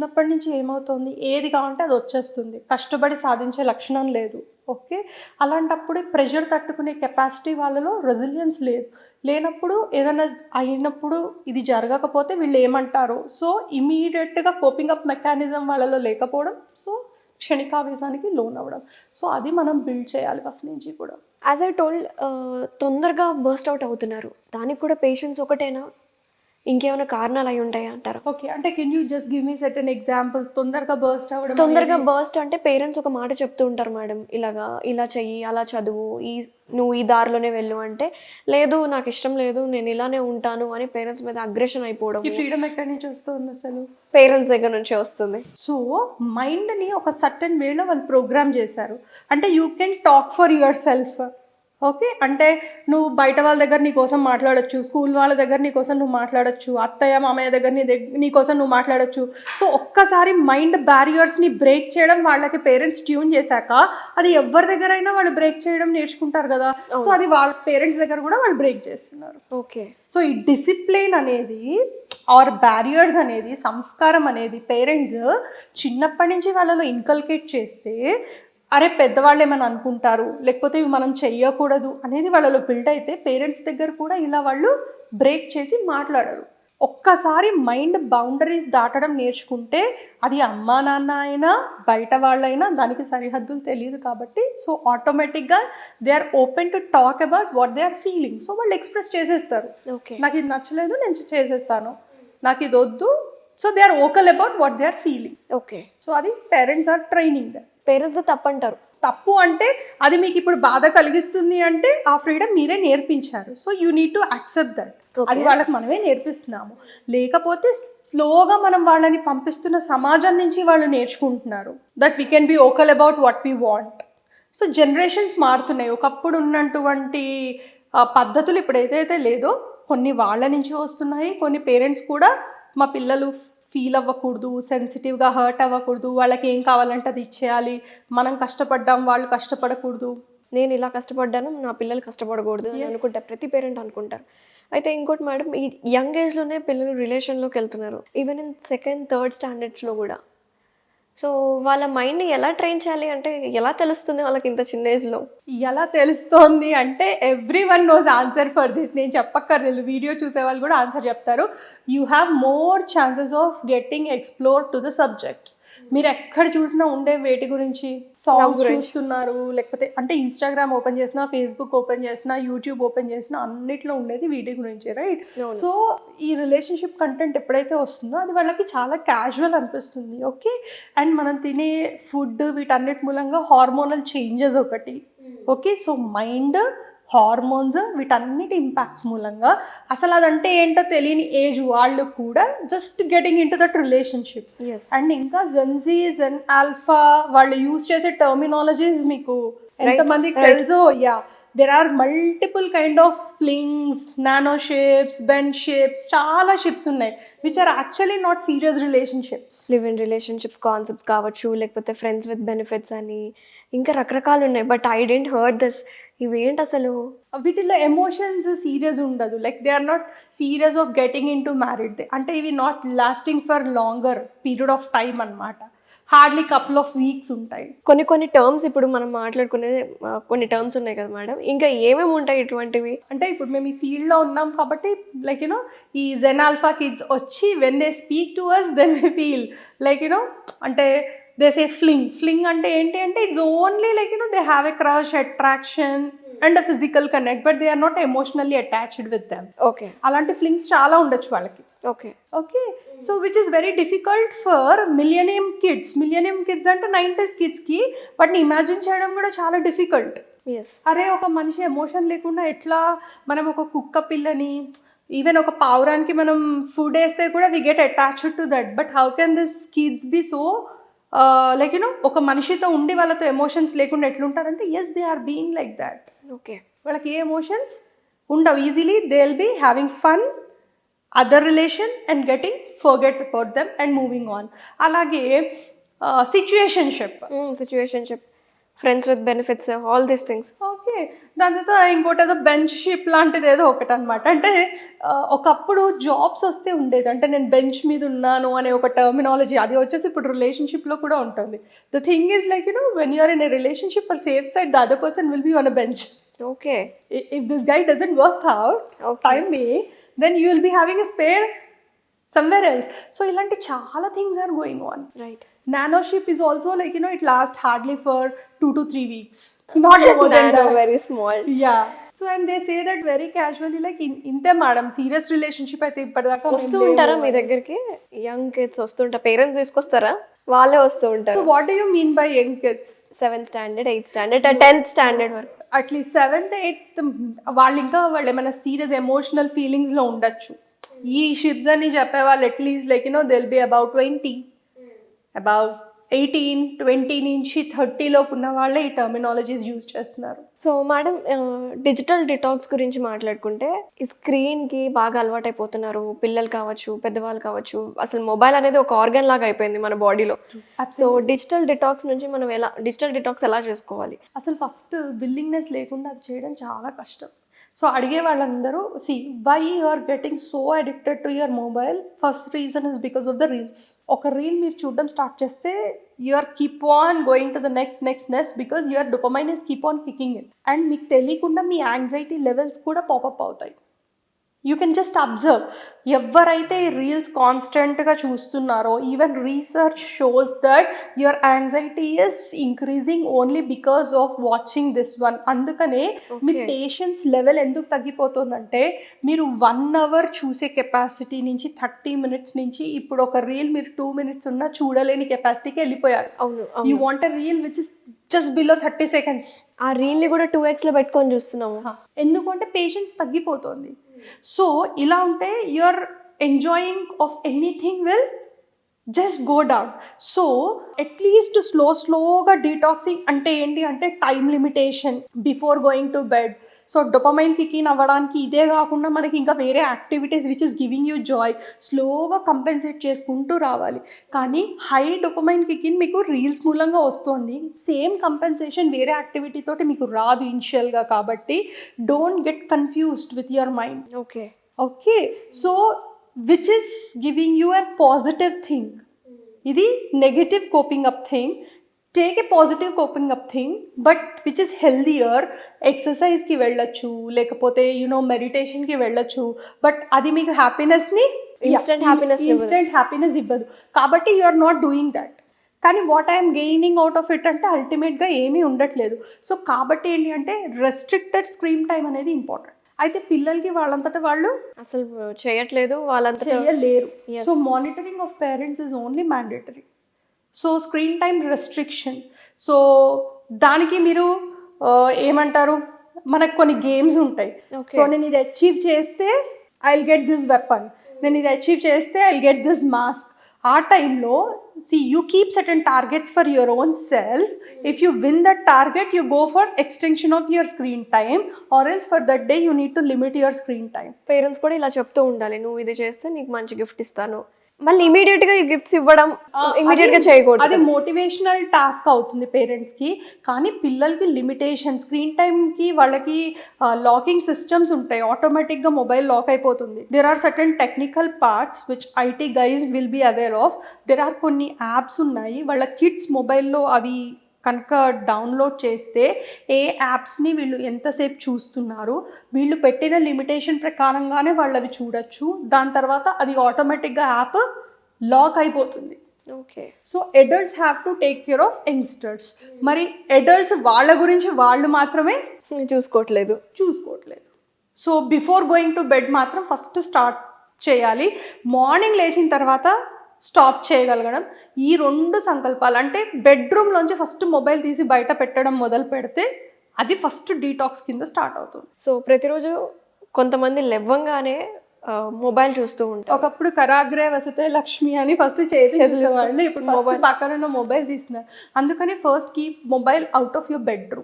చిన్నప్పటి నుంచి ఏమవుతుంది? ఏది కావాలంటే అది వచ్చేస్తుంది. కష్టపడి సాధించే లక్షణం లేదు. ఓకే? అలాంటప్పుడు ప్రెషర్ తట్టుకునే కెపాసిటీ వాళ్ళలో రెసిలియన్స్ లేదు. లేనప్పుడు ఏదైనా అయినప్పుడు ఇది జరగకపోతే వీళ్ళు ఏమంటారు? సో ఇమీడియట్గా కోపింగ్ అప్ మెకానిజం వాళ్ళలో లేకపోవడం సో క్షణికావేశానికి లోన్ అవ్వడం సో అది మనం బిల్డ్ చేయాలి ఫస్ట్ నుంచి కూడా. యాజ్ ఐ టోల్డ్ తొందరగా బర్స్ట్ అవుట్ అవుతున్నారు. దానికి కూడా పేషెన్స్ ఒకటేనా? ఇంకేమైనా కారణాలు అయి ఉంటాయా అంటారా? ఓకే అంటే can you just give me certain examples తొందరగా బర్స్ట్ అవ్వడం తొందరగా బర్స్ట్ అంటే పేరెంట్స్ ఒక మాట చెప్తూ ఉంటారు మేడం ఇలాగా ఇలా చెయ్యి అలా చదువు ఈ నువ్వు ఈ దారిలోనే వెళ్ళు అంటే లేదు నాకు ఇష్టం లేదు నేను ఇలానే ఉంటాను అని పేరెంట్స్ మీద అగ్రెషన్ అయిపోవడం ఈ ఫ్రీడమ్ ఎక్కడి నుంచి వస్తుంది అసలు? పేరెంట్స్ దగ్గర నుంచి వస్తుంది. సో మైండ్ని ఒక సర్టన్ వేలో వాళ్ళు ప్రోగ్రామ్ చేశారు. అంటే you can talk for yourself okay? అంటే నువ్వు బయట వాళ్ళ దగ్గర నీ కోసం మాట్లాడొచ్చు స్కూల్ వాళ్ళ దగ్గర నీ కోసం నువ్వు మాట్లాడొచ్చు అత్తయ్య మామయ్య దగ్గర నీ దగ్గర నీ కోసం నువ్వు మాట్లాడొచ్చు. సో ఒక్కసారి మైండ్ బ్యారియర్స్ని బ్రేక్ చేయడం వాళ్ళకి పేరెంట్స్ ట్యూన్ చేశాక అది ఎవరి దగ్గర అయినా వాళ్ళు బ్రేక్ చేయడం నేర్చుకుంటారు కదా. సో అది వాళ్ళ పేరెంట్స్ దగ్గర కూడా వాళ్ళు బ్రేక్ చేస్తున్నారు. ఓకే. సో ఈ డిసిప్లిన్ అనేది ఆర్ బ్యారియర్స్ అనేది సంస్కారం అనేది పేరెంట్స్ చిన్నప్పటి నుంచి వాళ్ళలో ఇన్కల్కేట్ చేస్తే అరే పెద్దవాళ్ళు ఏమైనా అనుకుంటారు? లేకపోతే ఇవి మనం చెయ్యకూడదు అనేది వాళ్ళలో బిల్డ్ అయితే పేరెంట్స్ దగ్గర కూడా ఇలా వాళ్ళు బ్రేక్ చేసి మాట్లాడరు. ఒక్కసారి మైండ్ బౌండరీస్ దాటడం నేర్చుకుంటే అది అమ్మా నాన్న అయినా బయట వాళ్ళైనా దానికి సరిహద్దులు తెలియదు కాబట్టి సో ఆటోమేటిక్గా they are open to talk about what they are feeling so వాళ్ళు ఎక్స్ప్రెస్ చేసేస్తారు. ఓకే నాకు ఇది నచ్చలేదు నేను చేసేస్తాను. నాకు ఇది వద్దు. So they are vocal about what they are feeling okay so అది parents are training the parents తప్పంటారు. తప్పు అంటే అది మీకు ఇప్పుడు బాధ కలిగిస్తుంది అంటే ఆ ఫ్రీడమ్ మీరే నేర్పించారు. So you need to accept that. అది వాళ్ళకి మనమే నేర్పిస్తున్నాము. లేకపోతే స్లోగా మనం వాళ్ళని పంపిస్తున్న సమాజం నుంచి వాళ్ళు నేర్చుకుంటున్నారు. That we can be vocal about what we want so generations మారుతున్నాయి. ఒకప్పుడు ఉన్నటువంటి పద్ధతులు ఇప్పుడు ఏదైతే లేదో కొన్ని వాళ్ళ నుంచి వస్తున్నాయి. కొన్ని పేరెంట్స్ కూడా మా పిల్లలు ఫీల్ అవ్వకూడదు సెన్సిటివ్గా హర్ట్ అవ్వకూడదు వాళ్ళకి ఏం కావాలంటే అది ఇచ్చేయాలి మనం కష్టపడ్డాం వాళ్ళు కష్టపడకూడదు. నేను ఇలా కష్టపడ్డాను నా పిల్లలు కష్టపడకూడదు అని అనుకుంటారు ప్రతి పేరెంట్ అనుకుంటారు. అయితే ఇంకోటి మేడం ఈ యంగ్ ఏజ్లోనే పిల్లలు రిలేషన్లోకి వెళ్తున్నారు ఈవెన్ ఇన్ సెకండ్ థర్డ్ స్టాండర్డ్స్లో కూడా. సో వాళ్ళ మైండ్ని ఎలా ట్రైన్ చేయాలి అంటే ఎలా తెలుస్తుంది వాళ్ళకి ఇంత చిన్న ఏజ్లో? ఎలా తెలుస్తోంది అంటే everyone knows answer for this. నేను చెప్పక్కర్లేదు. వీడియో చూసే వాళ్ళు కూడా ఆన్సర్ చెప్తారు. You have more chances of getting explore to the subject. మీరు ఎక్కడ చూసినా ఉండే వేటి గురించి? సాంగ్స్ చూస్తున్నారు లేకపోతే అంటే ఇన్స్టాగ్రామ్ ఓపెన్ చేసినా ఫేస్బుక్ ఓపెన్ చేసినా యూట్యూబ్ ఓపెన్ చేసినా అన్నిట్లో ఉండేది వీటి గురించి రైట్ సో ఈ రిలేషన్షిప్ కంటెంట్ ఎప్పుడైతే వస్తుందో అది వాళ్ళకి చాలా క్యాజువల్ అనిపిస్తుంది ఓకే అండ్ మనం తినే ఫుడ్ వీటన్నిటి మూలంగా హార్మోనల్ చేంజెస్ ఒకటి ఓకే సో మైండ్ హార్మోన్స్ వీటన్నిటి ఇంపాక్ట్స్ మూలంగా. అసలు అదంటే ఏంటో తెలియని ఏజ్ వాళ్ళు కూడా just getting into that relationship and ఇంకా జెన్జీ జెన్ ఆల్ఫా వాళ్ళు యూజ్ చేసే టర్మినాలజీస్ మీకు ఎంతమందికి తెలుసో? Ya there are multiple kind of flings nano shapes ben shapes చాలా షిప్స్ ఉన్నాయి which are actually not serious relationships live in relationships concepts కావచ్చు లేకపోతే ఫ్రెండ్స్ విత్ బెనిఫిట్స్ అని ఇంకా రకరకాలు ఉన్నాయి. But I didn't heard this ఇవేంటి అసలు వీటిలో ఎమోషన్స్ సీరియస్ ఉండదు. Like they are not serious of getting into married అంటే ఇవి not lasting for longer period of time అనమాట హార్డ్లీ కపుల్ ఆఫ్ వీక్స్ ఉంటాయి. కొన్ని కొన్ని టర్మ్స్ ఇప్పుడు మనం మాట్లాడుకునే కొన్ని టర్మ్స్ ఉన్నాయి కదా మేడం ఇంకా ఏమేమి ఉంటాయి ఇటువంటివి? అంటే ఇప్పుడు మేము ఈ ఫీల్డ్లో ఉన్నాం కాబట్టి లైక్ యూనో ఈ జెన్ ఆల్ఫా కిడ్స్ వచ్చి when they speak to us then we feel like you know అంటే దే సే ఫ్లింగ్ ఫ్లింగ్ అంటే ఏంటి అంటే it's only like you know they have a crush attraction and a physical connect but they are not emotionally attached with them okay అలాంటి flings చాలా ఉండొచ్చు వాళ్ళకి. Okay okay so which is very difficult for millennium kids millennium kids అంటే nineties కిడ్స్కి వాటిని imagine చేయడం కూడా చాలా డిఫికల్ట్ అరే ఒక మనిషి ఎమోషన్ లేకుండా ఎట్లా మనం ఒక కుక్క పిల్లని ఈవెన్ ఒక పావురానికి మనం ఫుడ్ వేస్తే కూడా we get attached to that but how can this kids be so like you know ఒక మనిషితో ఉండి వాళ్ళతో ఎమోషన్స్ లేకుండా ఎట్లుంటారంటే as they are being like that okay వాళ్ళకి ఏ ఎమోషన్స్ ఉండవు. Easily they will be having fun other relation and getting forget about them and moving on అలాగే situationship situationship friends with benefits all these things okay. దాని తర్వాత ఇంకోటి ఏదో bench ship లాంటిది ఏదో ఒకటి అనమాట అంటే ఒకప్పుడు జాబ్స్ వస్తే ఉండేది. అంటే నేను బెంచ్ మీద ఉన్నాను అనే ఒక టర్మినాలజీ. అది వచ్చేసి ఇప్పుడు రిలేషన్షిప్లో కూడా ఉంటుంది. The thing is like you know when you're in a relationship for safe side the other person will be on a bench. Okay. this guy doesn't work out Okay. time me then you will be having a spare somewhere else so ఇలాంటి చాలా things are going on. Right. Nanoship is also like you know it lasts hardly for two to three weeks. Not more than that very small yeah. So and they say that very casually like in ఇంతే madam serious relationship అయితే ఇప్పటిదాకా వస్తూ. ఉంటారా మీ దగ్గరికి? Young kids వస్తుంటారు parents తీసుకొస్తారా? వాళ్ళే వస్తూ so ఉంటారు what do you mean by young kids seventh standard eighth standard tenth standard వరకు. అట్లీస్ట్ సెవెంత్ ఎయిత్ వాళ్ళు ఇంకా వాళ్ళు ఏమైనా సీరియస్ ఎమోషనల్ ఫీలింగ్స్లో ఉండొచ్చు. ఈ షిప్స్ అని చెప్పే వాళ్ళు at least like you know they'll be about twenty about eighteen twenty నుంచి థర్టీలోపు ఉన్న వాళ్ళే ఈ టర్మినాలజీస్ యూజ్ చేస్తున్నారు. సో మేడం డిజిటల్ డిటాక్స్ గురించి మాట్లాడుకుంటే ఈ స్క్రీన్కి బాగా అలవాటైపోతున్నారు. పిల్లలు కావచ్చు పెద్దవాళ్ళు కావచ్చు అసలు మొబైల్ అనేది ఒక ఆర్గన్ లాగా అయిపోయింది మన బాడీలో సో డిజిటల్ డిటాక్స్ నుంచి మనం ఎలా డిజిటల్ డిటాక్స్ ఎలా చేసుకోవాలి? అసలు ఫస్ట్ విల్లింగ్నెస్ లేకుండా అది చేయడం చాలా కష్టం. సో అడిగే వాళ్ళందరూ see why you are getting so addicted to your mobile first reason is because of the reels ఒక రీల్ మీరు చూడడం స్టార్ట్ చేస్తే you are keep on going to the next next next because your dopamine is keep on kicking in and మీకు తెలియకుండా మీ anxiety levels కూడా pop up అవుతాయి. You can just observe ఎవరైతే ఈ రీల్స్ కాన్స్టెంట్గా చూస్తున్నారో even research shows that your anxiety is increasing only because of watching this one అందుకనే మీ. పేషెన్స్ లెవెల్ ఎందుకు తగ్గిపోతుందంటే మీరు వన్ అవర్ చూసే కెపాసిటీ నుంచి థర్టీ మినిట్స్ నుంచి ఇప్పుడు ఒక రీల్ మీరు టూ మినిట్స్ ఉన్నా చూడలేని కెపాసిటీకి వెళ్ళిపోయారు. అవును you want a reel which is just below thirty seconds ఆ రీల్ని కూడా టూ ఎక్స్లో పెట్టుకొని చూస్తున్నాము. ఎందుకంటే పేషెన్స్ తగ్గిపోతుంది. సో ఇలా ఉంటే your enjoying of anything will just go down so at least slow స్లోగా డీటాక్సింగ్ అంటే ఏంటి? అంటే time limitation before going to bed so dopamine kicking అవ్వడానికి ఇదే కాకుండా మనకి ఇంకా వేరే activities which is giving you joy స్లోగా కంపెన్సేట్ చేసుకుంటూ రావాలి. కానీ హై డొపమైన్ కికిన్ మీకు రీల్స్ మూలంగా వస్తుంది. సేమ్ కంపెన్సేషన్ వేరే యాక్టివిటీ తోటి మీకు రాదు ఇనిషియల్గా కాబట్టి don't get confused with your mind okay okay so which is giving you a positive thing ఇది negative coping up thing take a positive coping up thing but which is healthier ఎక్సర్సైజ్కి వెళ్ళొచ్చు లేకపోతే you know మెడిటేషన్కి వెళ్ళొచ్చు but అది మీకు హ్యాపీనెస్ని Instant happiness ఇవ్వదు. Instant happiness ఇవ్వదు. కాబట్టి you are not doing that కానీ what I'm gaining out of it అంటే అల్టిమేట్గా ఏమీ ఉండట్లేదు. సో కాబట్టి ఏంటి అంటే రెస్ట్రిక్టెడ్ స్క్రీన్ టైం అనేది ఇంపార్టెంట్ అయితే పిల్లలకి వాళ్ళంతటా వాళ్ళు అసలు చేయట్లేదు వాళ్ళంతా చేయలేరు. So monitoring of parents is only mandatory so screen time restriction. So దానికి మీరు ఏమంటారు మనకు కొన్ని గేమ్స్ ఉంటాయి. సో నేను ఇది అచీవ్ చేస్తే I will get this weapon నేను ఇది అచీవ్ చేస్తే I will get this mask ఆ టైంలో see you keep certain targets for your own self if you win that target you go for extension of your screen time or else for that day you need to limit your screen time parents కూడా ఇలా చెప్తూ ఉండాలి. నువ్వు ఇది చేస్తే నీకు మంచి gift ఇస్తాను. మళ్ళీ ఇమీడియట్గా గిఫ్ట్స్ ఇవ్వడం ఇమీడియట్గా అది చేయకూడదు మోటివేషనల్ టాస్క్ అవుతుంది పేరెంట్స్కి. కానీ పిల్లలకి లిమిటేషన్ స్క్రీన్ టైం కి వాళ్ళకి లాకింగ్ సిస్టమ్స్ ఉంటాయి. ఆటోమేటిక్గా మొబైల్ లాక్ అయిపోతుంది. There are certain technical parts which IT guys will be aware of there are కొన్ని యాప్స్ ఉన్నాయి. వాళ్ళ కిడ్స్ మొబైల్లో అవి కనుక డౌన్లోడ్ చేస్తే ఏ యాప్స్ని వీళ్ళు ఎంతసేపు చూస్తున్నారు? వీళ్ళు పెట్టిన లిమిటేషన్ ప్రకారంగానే వాళ్ళు అవి చూడొచ్చు. దాని తర్వాత అది ఆటోమేటిక్గా యాప్ లాక్ అయిపోతుంది. Okay so adults have to take care of youngsters మరి అడల్ట్స్ వాళ్ళ గురించి వాళ్ళు మాత్రమే చూసుకోవట్లేదు. చూసుకోవట్లేదు. So before going to bed మాత్రం ఫస్ట్ స్టార్ట్ చేయాలి. మార్నింగ్ లేచిన తర్వాత స్టాప్ చేయగలగడం. ఈ రెండు సంకల్పాలు అంటే బెడ్రూమ్లోంచి ఫస్ట్ మొబైల్ తీసి బయట పెట్టడం మొదలు పెడితే అది ఫస్ట్ డీటాక్స్ కింద స్టార్ట్ అవుతుంది. సో ప్రతిరోజు కొంతమంది లెవ్వంగానే మొబైల్ చూస్తూ ఉంటారు. ఒకప్పుడు కరాగ్రే వసతే లక్ష్మి అని ఫస్ట్ చేతి వాళ్ళు ఇప్పుడు ఫస్ట్ పక్కన మొబైల్ తీస్తున్నారు. అందుకని first keep mobile out of your bedroom